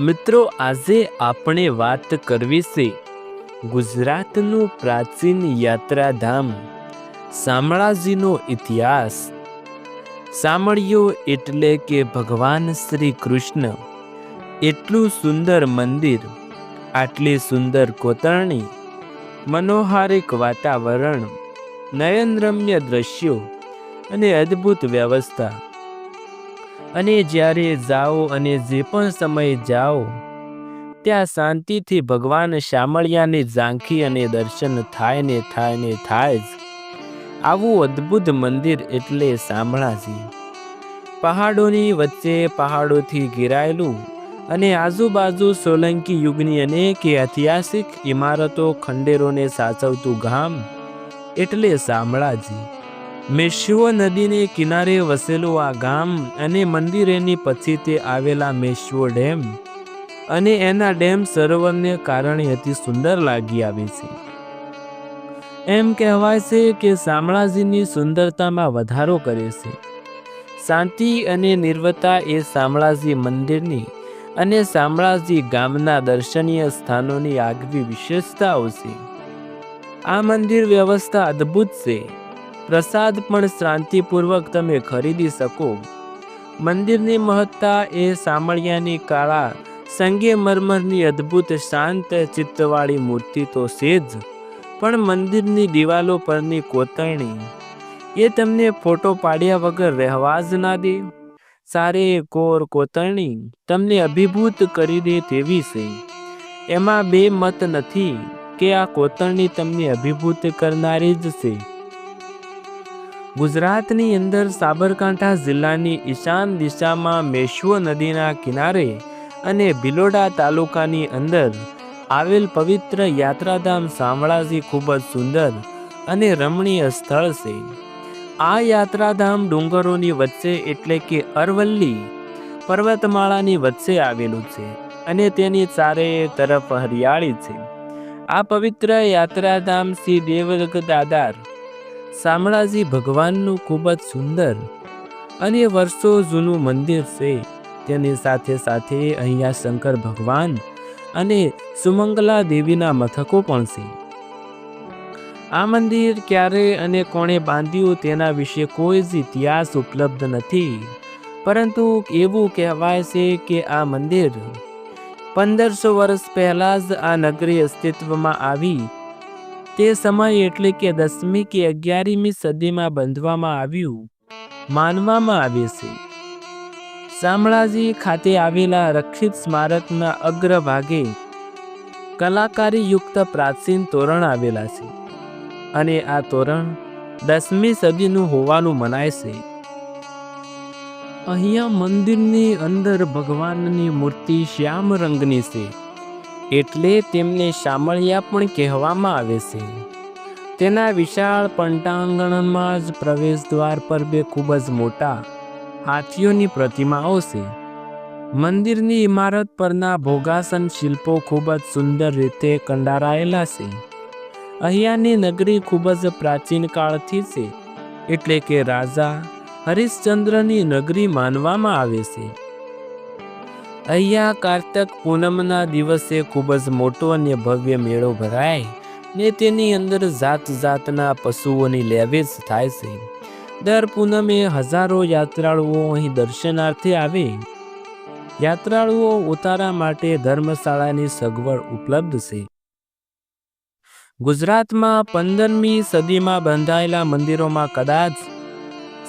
મિત્રો, આજે આપણે વાત કરવી છે ગુજરાતનું પ્રાચીન યાત્રાધામ, શામળાજીનો ઇતિહાસ. સામળિયો એટલે કે ભગવાન શ્રી કૃષ્ણ એટલું સુંદર મંદિર, આટલી સુંદર કોતરણી, મનોહારિક વાતાવરણ, નયનરમ્ય દ્રશ્યો અને અદ્ભુત વ્યવસ્થા અને જ્યારે જાઓ અને જે પણ સમયે જાઓ, ત્યાં શાંતિથી ભગવાન શામળિયાની ઝાંખી અને દર્શન થાય ને થાય ને થાય જ. આવું અદ્ભુત મંદિર એટલે શામળાજી. પહાડોની વચ્ચે પહાડોથી ઘેરાયેલું અને આજુબાજુ સોલંકી યુગની અનેક ઐતિહાસિક ઇમારતો ખંડેરોને સાચવતું ગામ એટલે શામળાજી. મેશ્વો નદીને કિનારે વસેલું આ ગામ અને મંદિરેની પછી તે આવેલા મેશ્વો ડેમ અને એના ડેમ સરોવરને કારણે અતિ સુંદર લાગી આવે છે. એમ કહેવાય છે કે શામળાજીની સુંદરતામાં વધારો કરે છે. શાંતિ અને નિર્વતા એ શામળાજી મંદિરની અને શામળાજી ગામના દર્શનીય સ્થાનોની આગવી વિશેષતાઓ છે. આ મંદિર વ્યવસ્થા અદ્ભુત છે. પ્રસાદ પણ શાંતિપૂર્વક તમે ખરીદી શકો. મંદિરની મહત્તા એ સામળિયાની કાળા, સંગે મરમરની અદ્ભુત શાંત ચિત્તવાળી મૂર્તિ તો છે જ, પણ મંદિરની દિવાલો પરની કોતરણી, એ તમને ફોટો પાડ્યા વગર રહેવા જ ના દે. સારે કોર કોતરણી તમને અભિભૂત કરી દે તેવી છે. એમાં બે મત નથી કે આ કોતરણી તમને અભિભૂત કરનારી જ છે. ગુજરાતની અંદર સાબરકાંઠા જિલ્લાની ઈશાન દિશામાં મેશ્વો નદીના કિનારે અને ભિલોડા તાલુકાની અંદર આવેલ પવિત્ર યાત્રાધામ શામળાજી ખૂબ જ સુંદર અને રમણીય સ્થળ છે. આ યાત્રાધામ ડુંગરોની વચ્ચે એટલે કે અરવલ્લી પર્વતમાળાની વચ્ચે આવેલું છે અને તેની ચારે તરફ હરિયાળી છે. આ પવિત્ર યાત્રાધામ શ્રી દેવગ દાદાર શામળાજી ભગવાનનું ખૂબ જ સુંદર અને વર્ષો જૂનું મંદિર છે. તેની સાથે સાથે અહીંયા શંકર ભગવાન અને સુમંગલા દેવીના મથકો પણ છે. આ મંદિર ક્યારે અને કોણે બાંધ્યું તેના વિશે કોઈ જ ઇતિહાસ ઉપલબ્ધ નથી. પરંતુ એવું કહેવાય છે કે આ મંદિર પંદરસો વર્ષ પહેલાં જ આ નગરી અસ્તિત્વમાં આવી તે સમય એટલે કે દસમી કે અગિયારમી સદીમાં બાંધવામાં આવ્યું. માનવામાં આવે છે. શામળાજી ખાતે આવેલા રક્ષિત સ્મારકના અગ્રભાગે કલાકારીયુક્ત પ્રાચીન તોરણ આવેલા છે અને આ તોરણ દસમી સદીનું હોવાનું મનાય છે. અહીંયા મંદિરની અંદર ભગવાનની મૂર્તિ શ્યામ રંગની છે. એટલે તેમને શામળિયા પણ કહેવામાં આવે છે. તેના વિશાળ પંટાંગણમાં જ પ્રવેશ દ્વાર પર બે ખૂબ જ મોટા હાથીઓની પ્રતિમાઓ છે. મંદિરની ઇમારત પરના ભોગાસન શિલ્પો ખૂબ જ સુંદર રીતે કંડારાયેલા છે. અહીંયાની નગરી ખૂબ જ પ્રાચીન કાળથી છે, એટલે કે રાજા હરિશ્ચંદ્રની નગરી માનવામાં આવે છે. અહીંયા કાર્તક પૂનમના દિવસે ખૂબ જ મોટો અને ભવ્ય મેળો ભરાય ને તેની અંદર જાત જાતના પશુઓની લેવેચ થાય છે. દર પૂનમે હજારો યાત્રાળુઓ અહીં દર્શનાર્થે આવે. યાત્રાળુઓ ઉતારા માટે ધર્મશાળાની સગવડ ઉપલબ્ધ છે. ગુજરાતમાં પંદરમી સદીમાં બંધાયેલા મંદિરોમાં કદાચ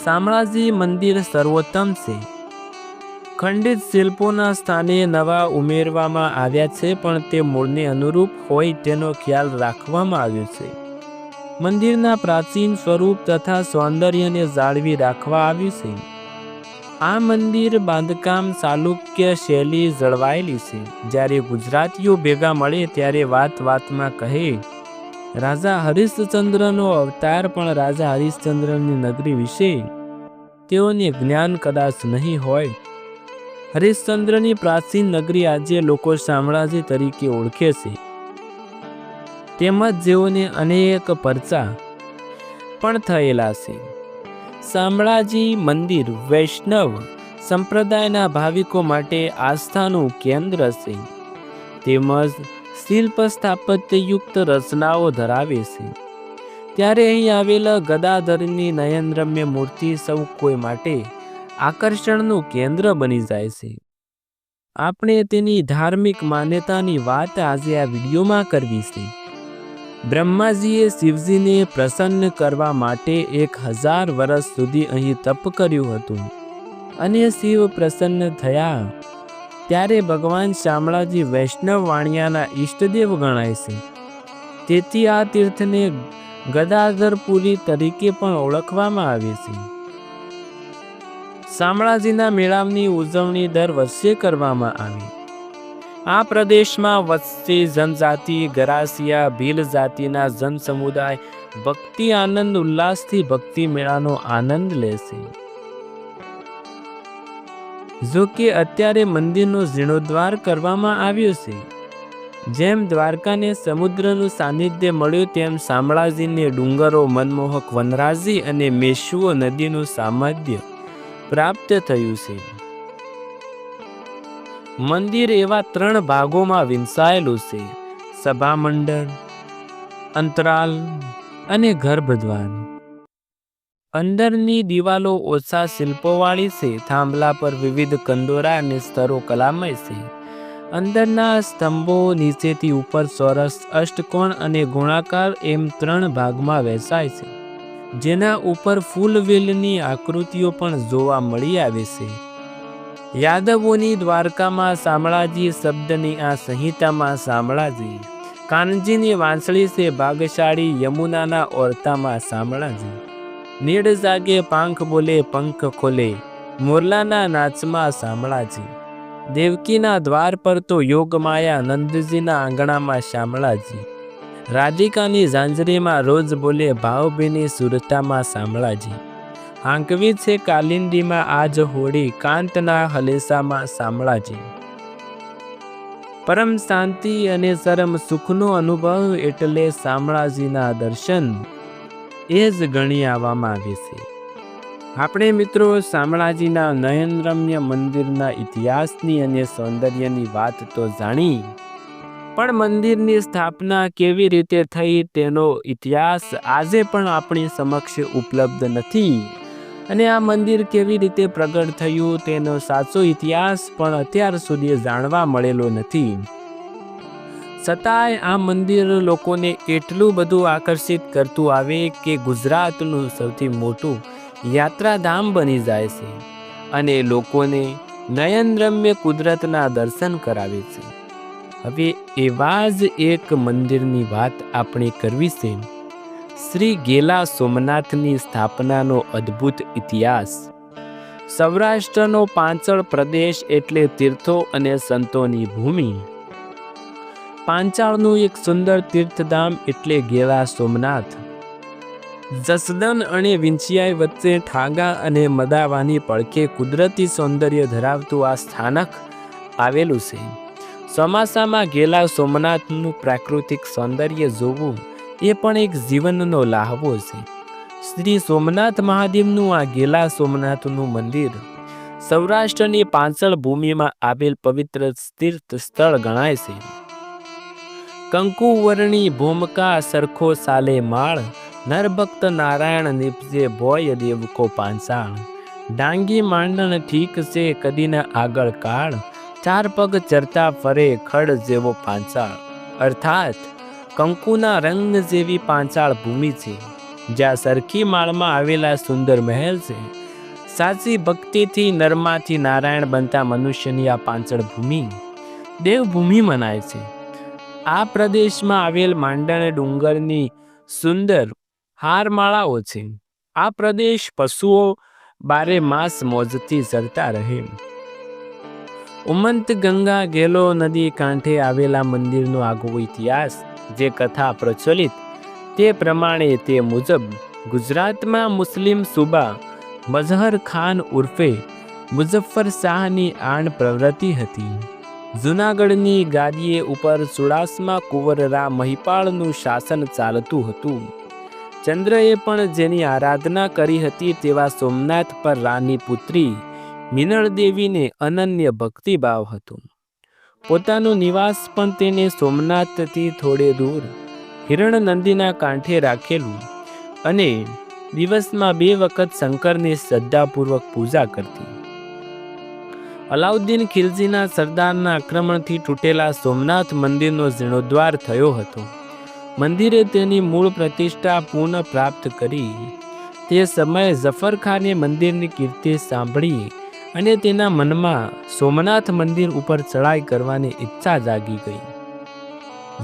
શામળાજી મંદિર સર્વોત્તમ છે. ખંડિત શિલ્પોના સ્થાને નવા ઉમેરવામાં આવ્યા છે, પણ તે મૂળને અનુરૂપ હોય તેનો ખ્યાલ રાખવામાં આવ્યો છે. મંદિરના પ્રાચીન સ્વરૂપ તથા સૌંદર્યને જાળવી રાખવા આવ્યું છે. આ મંદિર બાંધકામ ચાલુક્ય શૈલી જળવાયેલી છે. જ્યારે ગુજરાતીઓ ભેગા મળે ત્યારે વાત વાતમાં કહે, રાજા હરિશ્ચંદ્રનો અવતાર પણ રાજા હરિશ્ચંદ્રની નગરી વિશે તેઓને જ્ઞાન કદાચ નહીં હોય હરિશ્ચંદ્રની પ્રાચીન નગરી આજે લોકો શામળાજી તરીકે ઓળખે છે. તેમજ જેઓને અનેક પરચા પણ થયેલા છે. શામળાજી મંદિર, વૈષ્ણવ સંપ્રદાયના ભાવિકો માટે આસ્થાનું કેન્દ્ર છે. તેમજ શિલ્પ સ્થાપત્યયુક્ત રચનાઓ ધરાવે છે. ત્યારે અહીં આવેલા ગદાધરની નયનરમ્ય મૂર્તિ સૌ કોઈ માટે આકર્ષણનું કેન્દ્ર બની જાય છે. આપણે તેની ધાર્મિક માન્યતાની વાત આજે આ વિડીયોમાં કરવી છે. બ્રહ્માજીએ શિવજીને પ્રસન્ન કરવા માટે એક હજાર વર્ષ સુધી અહીં તપ કર્યું હતું અને શિવ પ્રસન્ન થયા. ત્યારે ભગવાન શામળાજી વૈષ્ણવ વાણિયાના ઈષ્ટદેવ ગણાય છે. તેથી આ તીર્થને ગદાધરપુરી તરીકે પણ ઓળખવામાં આવે છે. શામળાજીના મેળાની ઉજવણી દર વર્ષે કરવામાં આવી. આ પ્રદેશમાં વસ્તી, જનજાતિ, ગરાસિયા, ભીલ જાતિના જન સમુદાય ભક્તિ, આનંદ, ઉલ્લાસથી ભક્તિ મેળાનો આનંદ લેશે જો કે અત્યારે મંદિરનો જીર્ણોદ્ધાર કરવામાં આવ્યો છે. જેમ દ્વારકાને સમુદ્રનું સાનિધ્ય મળ્યું, તેમ શામળાજીને ડુંગરો, મનમોહક વનરાજી અને મેશુઓ નદીનું સામર્થ્ય પ્રાપ્ત થયું છે. મંદિર એવા ત્રણ ભાગોમાં વિંસાયેલું છે. સભામંડળ, અંતરાલ અને ગર્ભદ્વાર. અંદરની દિવાલો ઓછા શિલ્પોવાળી છે, થાંભલા પર વિવિધ કંદોરા અને સ્તરો કલામય છે. અંદરના સ્તંભો નીચેથી ઉપર ચોરસ અષ્ટકોણ અને ગુણાકાર એમ ત્રણ ભાગમાં વહેંચાય છે. જેના ઉપર ફૂલવેલની આકૃતિઓ પણ જોવા મળી આવે છે. યાદવોની દ્વારકામાં શામળાજી શબ્દની આ સંહિતામાં શામળાજી, કાનજીની વાંસળી છે ભાગશાળી યમુનાના ઓરતામાં શામળાજી. નીડ જાગે પાંખ બોલે પંખ ખોલે, મોરલાના નાચમાં શામળાજી. દેવકીના દ્વાર પર તો યોગમાયા નંદજીના આંગણામાં શામળાજી. રાધિકાની ઝાંઝરીમાં રોજ બોલે ભાવભીની સુરતામાં શામળાજી. આંકવી છે કાલિંદીમાં આજ હોળી કાંતના હલેસામાં શામળાજી. પરમ શાંતિ અને સરમ સુખનો અનુભવ એટલે શામળાજીના દર્શન એ જ ગણી આવવામાં આવે છે. આપણે મિત્રો શામળાજીના નયનરમ્ય મંદિરના ઇતિહાસની અને સૌંદર્યની વાત તો જાણી પણ મંદિરની સ્થાપના કેવી રીતે થઈ તેનો ઇતિહાસ આજે પણ આપણી સમક્ષ ઉપલબ્ધ નથી. અને આ મંદિર કેવી રીતે પ્રગટ થયું તેનો સાચો ઇતિહાસ પણ અત્યાર સુધી જાણવા મળેલો નથી. છતાંય આ મંદિર લોકોને એટલું બધું આકર્ષિત કરતું આવે કે ગુજરાતનું સૌથી મોટું યાત્રાધામ બની જાય છે અને લોકોને નયનરમ્ય કુદરતના દર્શન કરાવે છે. હવે એવા જ એક મંદિરની વાત આપણે કરવી છે. શ્રી ગેલા સોમનાથની સ્થાપનાનો અદ્ભુત ઇતિહાસ. સૌરાષ્ટ્રનો પાંચળ પ્રદેશ એટલે તીર્થો અને સંતોની ભૂમિ. પાંચાળનું એક સુંદર તીર્થધામ એટલે ગેલા સોમનાથ. જસદન અને વિંછિયાઈ વચ્ચે ઠાગા અને મદાવાની પડખે કુદરતી સૌંદર્ય ધરાવતું આ સ્થાનક આવેલું છે. ચોમાસામાં ગેલા સોમનાથનું પ્રાકૃતિક સૌંદર્ય જોવું એ પણ એક જીવનનો લાહવો છે. શ્રી સોમનાથ મહાદેવનું આ ગેલા સોમનાથનું મંદિર સૌરાષ્ટ્રની પાંચળ ભૂમિમાં આવેલ પવિત્ર તીર્થ સ્થળ ગણાય છે. કંકુવર્ણી ભૂમકા સરખો સાલે માળ, નરભક્ત નારાયણ નિપજે ભોય દેવકો પાંચાળ, ડાંગી માંડણ ઠીક છે કદીના આગળ કાળ ચાર પગ ચરતા ફરે ખડ જેવો પાંચાળ. અર્થાત, કંકુના રંગ જેવી પાંચાળ ભૂમિ છે. જ્યાં સરખી માળમાં આવેલા સુંદર મહેલ છે. સાચી ભક્તિથી નરમાથી નારાયણ બનતા મનુષ્યની આ પાંચળ ભૂમિ દેવભૂમિ મનાય છે. આ પ્રદેશમાં આવેલ માંડણ ડુંગરની સુંદર હારમાળાઓ છે. આ પ્રદેશ પશુઓ બારે માસ મોજથી ચરતા રહે. ઉમંત ગંગા ગેલો નદી કાંઠે આવેલા મંદિરનો આગવો ઇતિહાસ, જે કથા પ્રચલિત, તે પ્રમાણે તે મુજબ ગુજરાતમાં મુસ્લિમ સુબા મઝહર ખાન ઉર્ફે મુઝફ્ફર શાહની આણ પ્રવૃત્તિ હતી. જૂનાગઢની ગાદીએ ઉપર ચુડાસમા કુંવરરા મહિપાળનું શાસન ચાલતું હતું. ચંદ્રએ પણ જેની આરાધના કરી હતી તેવા સોમનાથ પર રાની પુત્રી મિનળ દેવીને અનન્ય ભક્તિભાવ હતો. પોતાનું નિવાસ પણ તેને સોમનાથથી થોડે દૂર હિરણ નંદીના કાંઠે રાખેલું અને દિવસમાં બે વખત શંકરની શ્રદ્ધાપૂર્વક પૂજા કરતી. અલાઉદ્દીન ખિલજીના સરદારના આક્રમણથી તૂટેલા સોમનાથ મંદિરનો જીર્ણોદ્વાર થયો હતો. મંદિરે તેની મૂળ પ્રતિષ્ઠા પુનઃ પ્રાપ્ત કરી, તે સમયે ઝફરખાને મંદિરની કીર્તિ સાંભળી અને તેના મનમાં સોમનાથ મંદિર ઉપર ચડાઈ કરવાની ઈચ્છા જાગી ગઈ.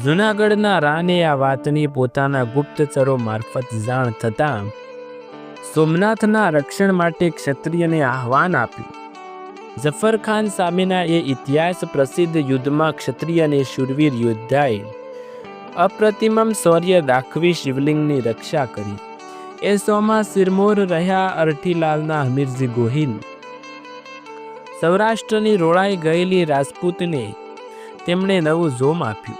જૂનાગઢના રાને આ વાતની પોતાના ગુપ્તચરો મારફત જાણ થતાં સોમનાથના રક્ષણ માટે ક્ષત્રિયને આહવાન આપ્યું. જફરખાન સામેના એ ઇતિહાસ પ્રસિદ્ધ યુદ્ધમાં ક્ષત્રિય અને શૂરવીર યોદ્ધાએ અપ્રતિમમ શૌર્ય દાખવી શિવલિંગની રક્ષા કરી. એ સોમાં સિરમોર રહ્યા અરઠીલાલના હમીરજી ગોહિલ સૌરાષ્ટ્રની રોળાઈ ગયેલી રાજપૂતને તેમણે નવું જોમ આપ્યું.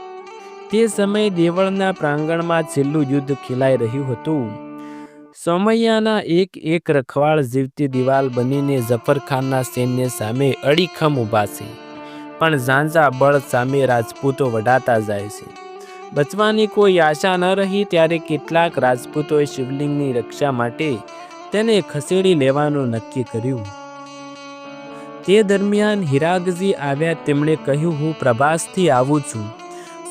તે સમયે દેવળના પ્રાંગણમાં છેલ્લું યુદ્ધ ખેલાઈ રહ્યું હતું. સોમૈયાના એક એક રખવાળ જીવતી દિવાલ બનીને જફરખાનના સૈન્ય સામે અડીખમ ઊભા છે. પણ ઝાંઝા બળ સામે રાજપૂતો વઢાતા જાય છે. બચવાની કોઈ આશા ન રહી ત્યારે કેટલાક રાજપૂતોએ શિવલિંગની રક્ષા માટે તેને ખસેડી લેવાનું નક્કી કર્યું. તે દરમિયાન હિરાગજી આવ્યા તેમણે કહ્યું, હું પ્રભાસથી આવું છું.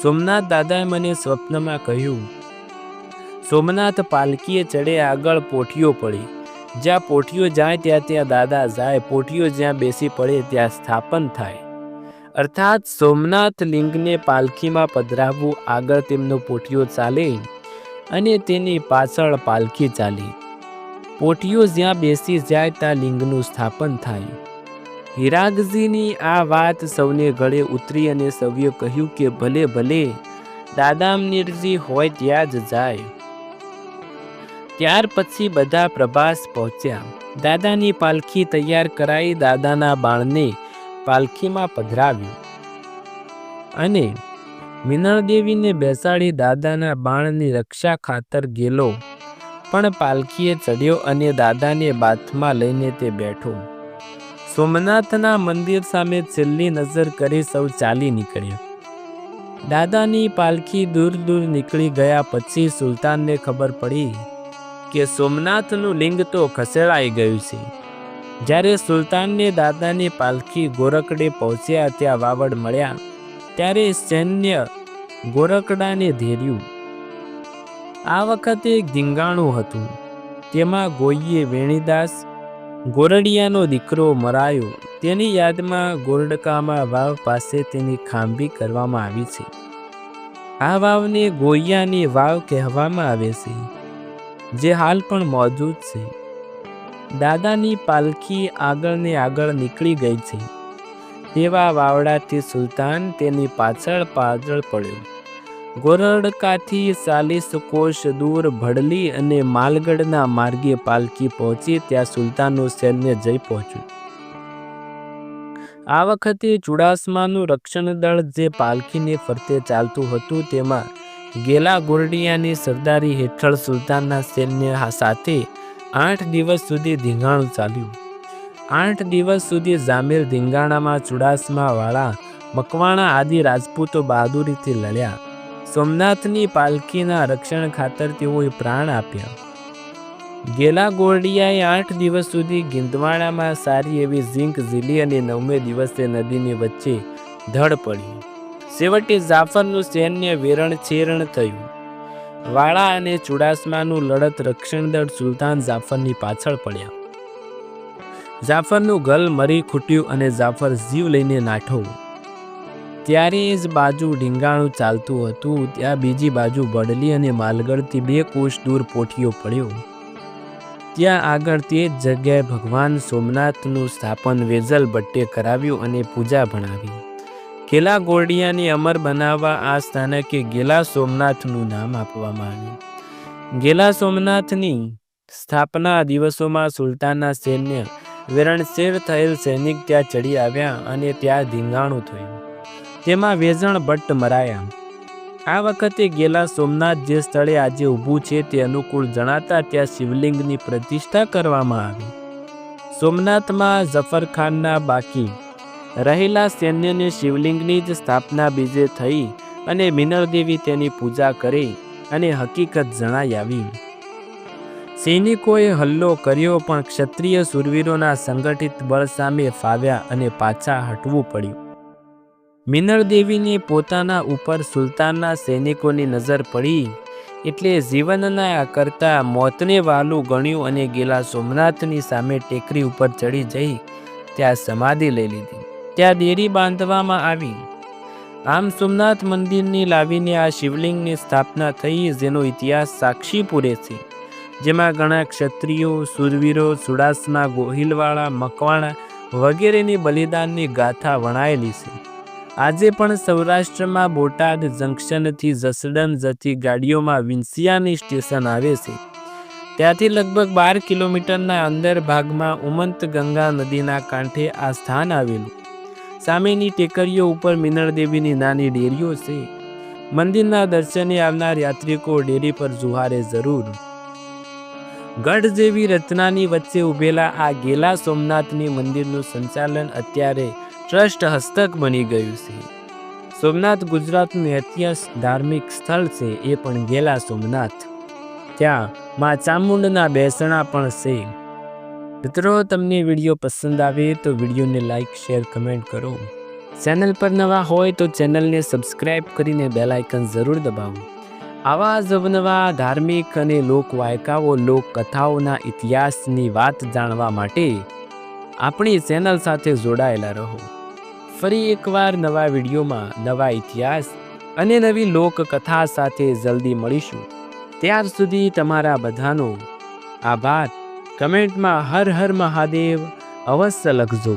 સોમનાથ દાદાએ મને સ્વપ્નમાં કહ્યું, સોમનાથ પાલકીએ ચડે આગળ પોઠીઓ પડી. જ્યાં પોઠીઓ જાય ત્યાં ત્યાં દાદા જાય, પોઠીઓ જ્યાં બેસી પડે ત્યાં સ્થાપન થાય. અર્થાત સોમનાથ લિંગને પાલખીમાં પધરાવવું, આગળ તેમનો પોઠીઓ ચાલે અને તેની પાછળ પાલખી ચાલી. પોઠીઓ જ્યાં બેસી જાય ત્યાં લિંગનું સ્થાપન થાય. હિરાગજીની આ વાત સૌને ગળે ઉતરી અને સૌએ કહ્યું કે, ભલે ભલે દાદામનીરજી હોય ત્યાં જ જાય. ત્યાર પછી બધા પ્રભાસ પહોંચ્યા. દાદાની પાલખી તૈયાર કરાઈ દાદાના બાળને પાલખીમાં પધરાવ્યું. અને મિનળદેવીને બેસાડી દાદાના બાણની રક્ષા ખાતર ગેલો. પણ પાલખીએ ચડ્યો અને દાદાને બાથમાં લઈને તે બેઠો. સોમનાથના મંદિર સામે છેલ્લી નજર કરી સૌ ચાલી નીકળ્યા. દાદાની પાલખી દૂર દૂર નીકળી ગયા પછી સુલતાનને ખબર પડી કે સોમનાથનું લિંગ તો ખસેડાઈ ગયું છે. જ્યારે સુલતાનને દાદાની પાલખી ગોરખડે પહોંચ્યા ત્યાં વાવડ મળ્યા, ત્યારે સૈન્ય ગોરખડાને ધેર્યું આ વખતે એક ધીંગાણું હતું, તેમાં ગોઈએ વેણીદાસ ગોરડિયાનો દીકરો મરાયો. તેની યાદમાં ગોરડકામાં વાવ પાસે તેની ખાંભી કરવામાં આવી છે. આ વાવને ગોયાની વાવ કહેવામાં આવે છે, જે હાલ પણ મોજૂદ છે. દાદાની પાલખી આગળને આગળ નીકળી ગઈ છે. તેવા વાવડાથી સુલતાન તેની પાછળ પાછળ પડ્યો. ગોરડકાથી ચાલીસ કોષ દૂર ભડલી અને માલગઢના માર્ગે પાલખી પહોંચી ત્યાં સુલતાનનું સૈન્ય જઈ પહોંચ્યું. આ વખતે ચુડાસમાનું રક્ષણ દળ જે પાલખીને ફરતે ચાલતું હતું તેમાં ગેલા ગોરડિયાની સરદારી હેઠળ સુલતાનના સૈન્ય સાથે આઠ દિવસ સુધી ધીંગાણું ચાલ્યું. આઠ દિવસ સુધી જામીર ધીંગાણામાં ચુડાસમાવાળા મકવાણા આદિ રાજપૂતો બહાદુરીથી લડ્યા. સોમનાથની પાલખીના રક્ષણ ખાતર તેઓએ પ્રાણ આપ્યા. ગેલા ગોરડિયાએ આઠ દિવસ સુધી ગિંદવાડામાં સારી એવી ઝીંક ઝીલી અને નવમે દિવસે નદીની વચ્ચે ધડ પડી. છેવટે જાફરનું સૈન્ય વેરણ છેરણ થયું. વાળા અને ચુડાસમાનું લડત રક્ષણ દળ સુલતાન જાફરની પાછળ પડ્યા. જાફરનું ગલ મરી ખૂટ્યું અને જાફર જીવ લઈને નાઠો. ત્યારે જ બાજુ ઢીંગાણું ચાલતું હતું, ત્યાં બીજી બાજુ બડલી અને માલગઢથી બે કોષ દૂર પોઠિયો પડ્યો. ત્યાં આગળ તે જ જગ્યાએ ભગવાન સોમનાથનું સ્થાપન વેજલ ભટ્ટે કરાવ્યું અને પૂજા ભણાવી. ગેલા ગોરડિયાને અમર બનાવવા આ સ્થાનકે ગેલા સોમનાથનું નામ આપવામાં આવ્યું. ગેલા સોમનાથની સ્થાપના દિવસોમાં સુલતાનના સૈન્ય વેરણશેર થયેલ સૈનિક ત્યાં ચડી આવ્યા અને ત્યાં ધીંગાણું થયું. તેમાં વેજણ ભટ્ટ મરાયા. આ વખતે ગેલા સોમનાથ જે સ્થળે આજે ઊભું છે તે અનુકૂળ જણાતા ત્યાં શિવલિંગની પ્રતિષ્ઠા કરવામાં આવી. સોમનાથમાં જફરખાનના બાકી. રહેલા સૈન્યને શિવલિંગની જ સ્થાપના બીજે થઈ અને મિનળદેવી તેની પૂજા કરી અને હકીકત જણાઈ આવી. સૈનિકોએ હલ્લો કર્યો પણ ક્ષત્રિય સુરવીરોના સંગઠિત બળ સામે ફાવ્યા અને પાછા હટવું પડ્યું. મિનળદેવીને પોતાના ઉપર સુલતાનના સૈનિકોની નજર પડી એટલે જીવનના કરતા મોતને વાલું ગણ્યું અને ગેલા સોમનાથની સામે ટેકરી ઉપર ચડી જઈ ત્યાં સમાધિ લઈ લીધી. ત્યાં દેરી બાંધવામાં આવી. આમ સોમનાથ મંદિરની લાવીને આ શિવલિંગની સ્થાપના થઈ જેનો ઇતિહાસ સાક્ષી પૂરે છે. જેમાં ઘણા ક્ષત્રિયો, સુરવીરો, સુડાસમા, ગોહિલવાળા, મકવાણા વગેરેની બલિદાનની ગાથા વણાયેલી છે. આજે પણ સૌરાષ્ટ્રમાં બોટાદ જંકશનથી જસડન જતી ગાડીઓમાં વિંસિયાની સ્ટેશન આવે છે. ત્યાંથી લગભગ બાર કિલોમીટરના અંદર ભાગમાં ઉમંત ગંગા નદીના કાંઠે આ સ્થાન આવેલું. સામેની ટેકરીઓ ઉપર મિનળદેવીની નાની ડેરીઓ છે. મંદિરના દર્શને આવનાર યાત્રિકો ડેરી પર જુહારે જરૂર. ગઢ જેવી રચનાની વચ્ચે ઉભેલા આ ગેલા સોમનાથની મંદિરનું સંચાલન અત્યારે ટ્રસ્ટ હસ્તક બની ગયું છે. સોમનાથ ગુજરાતનું ઇતિહાસ ધાર્મિક સ્થળ છે એ પણ ગેલા સોમનાથ. ત્યાં માં ચામુંડના બેસણા પણ છે. મિત્રો, તમને વીડિયો પસંદ આવે તો વિડીયોને લાઈક, શેર, કમેન્ટ કરો. ચેનલ પર નવા હોય તો ચેનલને સબસ્ક્રાઈબ કરીને બેલ આઇકન જરૂર દબાવો. આવા જ અવનવા ધાર્મિક અને લોકવાયકાઓ, લોકકથાઓના ઇતિહાસની વાત જાણવા માટે આપણી ચેનલ સાથે જોડાયેલા રહો. ફરી એકવાર નવા વિડીયોમાં નવા ઇતિહાસ અને નવી લોકકથા સાથે જલ્દી મળીશું. ત્યાર સુધી તમારા બધાનો આભાર. કમેન્ટમાં હર હર મહાદેવ અવશ્ય લખજો.